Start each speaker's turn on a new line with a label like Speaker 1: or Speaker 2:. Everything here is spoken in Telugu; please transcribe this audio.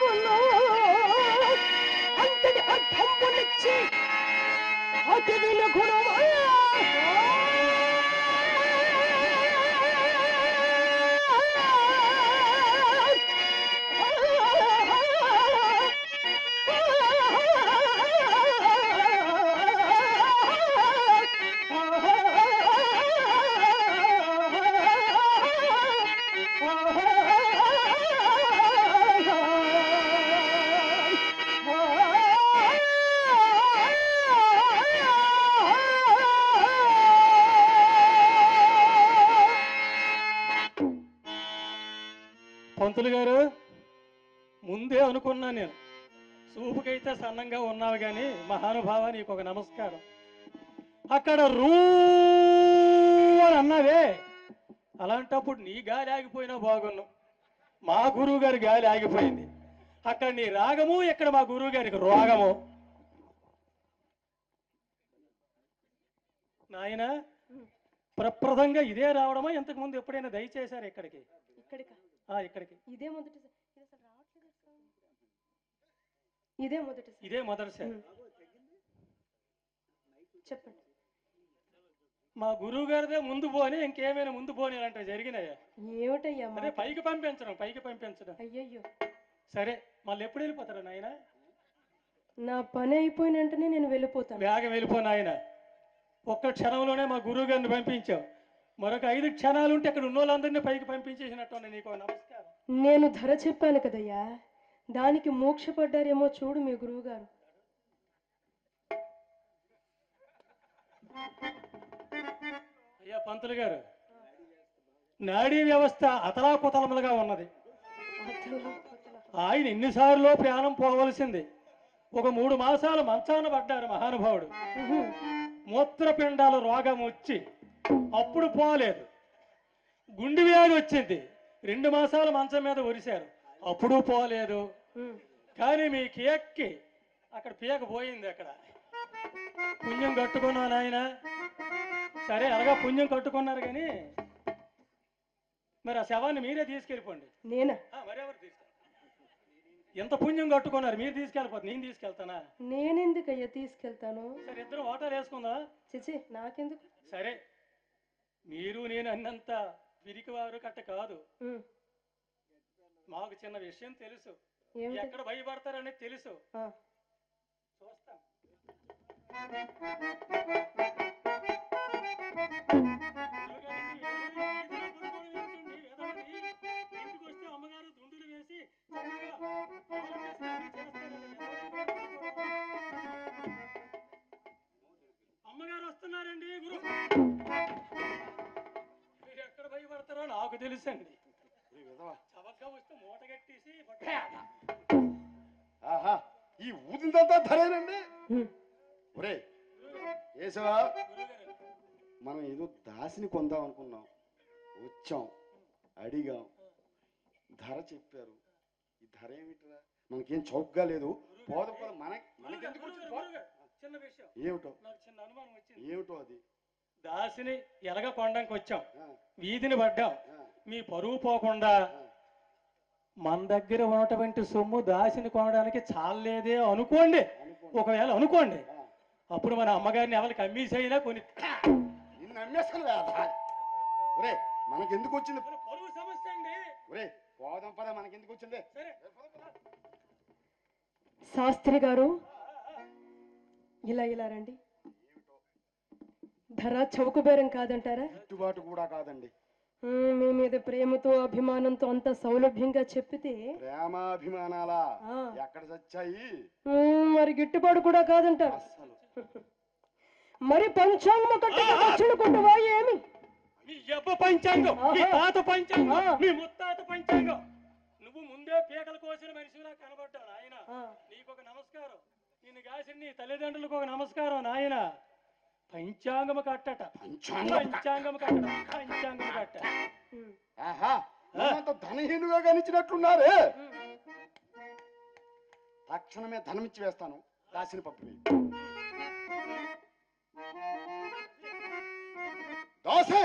Speaker 1: అర్థమును అంతటి అర్థంపు నచ్చి అతి విలు గుణము Oh, oh, oh, oh
Speaker 2: పంతులు గారు ముందే అనుకున్నా నేను చూపుకైతే సన్నంగా ఉన్నావు కానీ మహానుభావ నీకు ఒక నమస్కారం. అక్కడ రూ అని అన్నావే అలాంటప్పుడు నీ గాలి ఆగిపోయినా బాగున్నావు మా గురువు గారి గాలి ఆగిపోయింది. అక్కడ నీ రాగము ఇక్కడ మా గురువు గారికి రోగము. నాయన ప్రప్రదంగా ఇదే రావడమా? ఇంతకు ముందు ఎప్పుడైనా దయచేశారు ఇక్కడికి?
Speaker 1: ఇక్కడికా?
Speaker 2: ఇక్కడికి.
Speaker 1: ఇదే మొదటి ఇది అసలు రావట్లేదు. ఇదే మొదటి
Speaker 2: ఇదే మొదటిసారి
Speaker 1: చెప్పండి.
Speaker 2: మా గురువు గారిదే ముందు పోని ఇంకేమైనా ముందు పోని అలాంటివి జరిగినాయా?
Speaker 1: ఏమిటయ్యా
Speaker 2: అదే? పైకి పంపించడం పైకి పంపించడం.
Speaker 1: అయ్యయ్యో.
Speaker 2: సరే మళ్ళీ ఎప్పుడు వెళ్ళిపోతారు నాయన?
Speaker 1: నా పని అయిపోయిన వెంటనే నేను వెళ్ళిపోతాను.
Speaker 2: వేగం వెళ్ళిపో నాయన. ఒక్క క్షణంలోనే మా గురువు గారిని పంపించావు. మరొక ఐదు క్షణాలు ఉంటే అక్కడ ఉన్న వాళ్ళందరినీ పైకి పంపించేసినట్టు. నీకు నమస్కారం.
Speaker 1: నేను ధర చెప్పాను కదయ్యా దానికి మోక్షపడ్డారేమో చూడు మీ గురువు గారు
Speaker 2: అయ్యా పంతులు గారు నాడీ వ్యవస్థ అతలాకుతలములుగా ఉన్నది. ఆయన ఎన్నిసార్లు ప్రాణం పోవలసింది. ఒక మూడు మాసాలు మంచాన పడ్డారు మహానుభావుడు. మూత్రపిండాల రోగం వచ్చి అప్పుడు పోలేదు. గుండె వ్యాధి వచ్చింది. రెండు మాసాలు మంచం మీద ఉరిశారు అప్పుడు పోలేదు. కానీ మీ కేక్కి అక్కడ పీక పోయింది అక్కడ. పుణ్యం కట్టుకున్నా నాయన. సరే అలాగా పుణ్యం కట్టుకున్నారు కానీ మరి ఆ శవాన్ని మీరే తీసుకెళ్ళిపోండి.
Speaker 1: నేనా?
Speaker 2: మరెవరు తీసుకెళ్ళి? ఎంత పుణ్యం కట్టుకున్నారు? మీరు తీసుకెళ్ళిపోతే నేను తీసుకెళ్తానా?
Speaker 1: నేనెందుకయ్యా తీసుకెళ్తాను?
Speaker 2: సరే ఇద్దరు ఓటాలు వేసుకుందా.
Speaker 1: చిచి నాకెందుకు?
Speaker 2: సరే. మీరు నేను అన్నంత పిరికివారు కట్ట కాదు. మాకు చిన్న విషయం తెలుసు. ఎక్కడ భయపడతారనేది తెలుసు. చూస్తాం. నాకు తెలుసండి.
Speaker 3: ఆహా ఈ ఊదిందంతా ధరేనండి? ఒరే ఏసవా? మనం ఏదో దాసిని కొందాం అనుకున్నాం. వచ్చాం అడిగాం. ధర చెప్పారు. ఈ ధర ఏమిట్రా? మనకేం చౌకగా లేదు. పోదు పోదు మన
Speaker 2: విషయం.
Speaker 3: ఏమిటో?
Speaker 2: నాకు చిన్న అనుమానం వచ్చింది.
Speaker 3: ఏమిటో అది?
Speaker 2: దాసిని ఎలగ కొండానికి వచ్చాం. వీధిని పడ్డాం. మీ పరువు పోకుండా. మన దగ్గర ఉన్నటువంటి సొమ్ము దాసిని కొనడానికి చాలేదే అనుకోండి.
Speaker 3: అనుకో.
Speaker 2: ఒకవేళ అనుకోండి. అప్పుడు మన అమ్మగారిని ఎవరికి అమ్మేసైనా కొన్ని
Speaker 3: ఒరే మనకెందుకు వచ్చింది?
Speaker 2: పరువు సమస్య అండి.
Speaker 3: ఒరే పోదాం పద మనకెందుకు వచ్చింది?
Speaker 2: సరే.
Speaker 1: శాస్త్రి గారు ఇలా ఇలా రండి. ధర చౌక బేరం కాదంటారా?
Speaker 3: గిట్టుబాటు కూడా కాదండి.
Speaker 1: మీ మీద ప్రేమతో అభిమానంతో అంత సౌలభ్యంగా చెప్పితే?
Speaker 3: ప్రేమాభిమానాలా. ఎక్కడ చచ్చాయి
Speaker 1: మరి గిట్టుబాటు కూడా కాదంటారు.
Speaker 3: అస్సలు.
Speaker 1: మరి పంచాంగ కట్టక దక్షిణ కొట్టవా ఏమి?
Speaker 2: పంచాంగం? మీ. తాత పంచాంగం?
Speaker 1: ఆ.
Speaker 2: మీ ముత్తాత పంచాంగం? నువ్వు ముందే పీకల కోసిన మనిషిలా కనబడ్డావు ఆయన నీకు ఒక నమస్కారం. నిన్ను కాసిన నీ తల్లిదండ్రులకు ఒక నమస్కారం నాయన. పంచాంగము కట్టట.
Speaker 3: పంచాంగం
Speaker 2: పంచాంగం కట్టట. పంచాంగం కట్ట.
Speaker 3: ఆహా నన్నంత ధనహీనుగా గణించినట్లున్నారే. తక్షణమే ధనం ఇచ్చి వేస్తాను. దాసిని పంపిణీ దాసే!